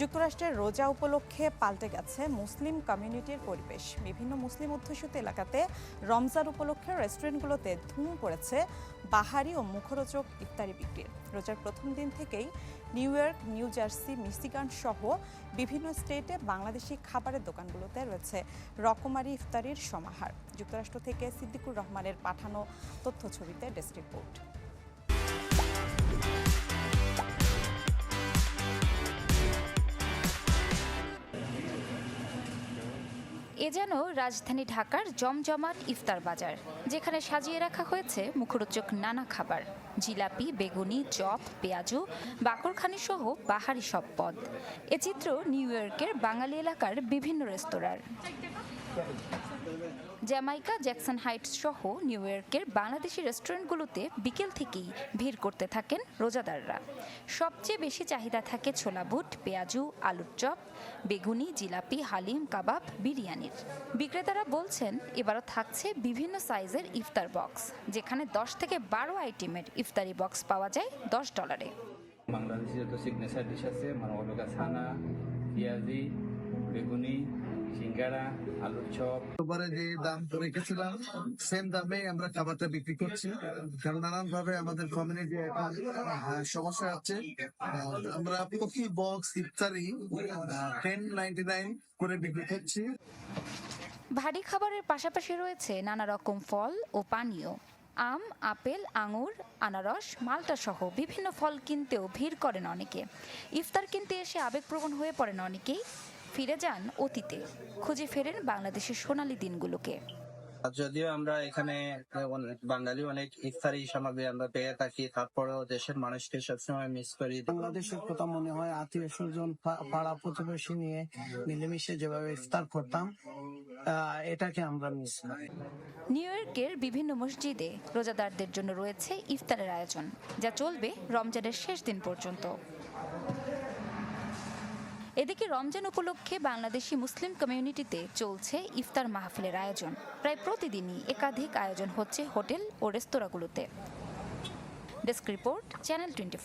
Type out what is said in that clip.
যুক্তরাষ্ট্রের রোজা উপলক্ষে পাল্টে গেছে মুসলিম কমিউনিটির পরিবেশ। বিভিন্ন মুসলিম অধ্যুষিত এলাকাতে রমজান উপলক্ষে রেস্টুরেন্টগুলোতে ধুম পড়েছে, বাহারি ও মুখরোচক ইফতারি বিক্রির রোজার প্রথম দিন থেকেই New York, New Jersey Michigan সহ বিভিন্ন স্টেটে বাংলাদেশি খাবারের দোকানগুলোতে রয়েছে রকমারি ইফতারির সমাহার। যুক্তরাষ্ট্র থেকে সিদ্দিকুর রহমানের পাঠানো তথ্য ছবিতে ডেস্ক রিপোর্ট। এ যেন রাজধানী ঢাকার জমজমাট ইফতার বাজার, যেখানে সাজিয়ে রাখা হয়েছে মুখরোচক নানা খাবার। জিলাপি, বেগুনি, চপ, পেঁয়াজু, বাকরখানি সহ বাহারি সব পদ। এ চিত্র নিউ ইয়র্কের বাঙালি এলাকার বিভিন্ন রেস্তোরাঁর। জ্যামাইকা জ্যাকসন হাইটস সহ নিউ ইয়র্কের বাংলাদেশি রেস্টুরেন্টগুলোতে বিকেল থেকেই ভিড় করতে থাকেন রোজাদাররা। সবচেয়ে বেশি চাহিদা থাকে ছোলা বুট, পেঁয়াজু, আলুর চপ, বেগুনি, জিলাপি, হালিম, কাবাব, বিরিয়ানির। বিক্রেতারা বলছেন, এবারও থাকছে বিভিন্ন সাইজের ইফতার বক্স, যেখানে দশ থেকে বারো আইটেমের ইফতারি বক্স পাওয়া যায় দশ ডলারে। বাংলাদেশি যত সিগনেচার ডিশ আছে মানে ছানা, পেঁয়াজি সিঙ্গারা আলুর চপ। যে দাম রেখেছিলাম সেম দামে আমরা খাবারটা বিক্রি করছি। কারণ নানান ভাবে আমাদের কমিউনিটি সমস্যা আছে। আমরা প্রতি বক্স ইফতারি টেন নাইনটি নাইন করে বিক্রি করছি। ভারী খাবারের পাশাপাশি রয়েছে নানা রকম ফল ও পানীয়। আম আপেল আঙুর আনারস মালটা সহ বিভিন্ন ফল কিনতেও ভিড় করেন অনেকে। ইফতার কিনতে এসে আবেগপ্রবণ হয়ে পড়েন অনেকেই। ফিরে যান অতীতে। খুঁজে ফেরেন বাংলাদেশের সোনালী দিনগুলোকে। আর যদিও আমরা এখানে অনেক বাঙালি অনেক ইফতারি সামগ্রী আমরা পেয়ে থাকি তারপরেও দেশের মানুষকে সবসময় মিস করি। বাংলাদেশের কথা মনে হয় আত্মীয় স্বজন পাড়া প্রতিবেশী নিয়ে মিলেমিশে যেভাবে ইফতার করতাম আহ, এটাকে আমরা মিস করি। নিউ ইয়র্কের বিভিন্ন মসজিদে রোজাদারদের জন্য রয়েছে ইফতারের আয়োজন যা চলবে রমজানের শেষ দিন পর্যন্ত। এদিকে রমজান উপলক্ষে বাংলাদেশি মুসলিম কমিউনিটিতে চলছে ইফতার মাহফিলের আয়োজন। প্রায় প্রতিদিনই একাধিক আয়োজন হচ্ছে হোটেল ও রেস্তোরাঁগুলোতে। Desk report, channel twenty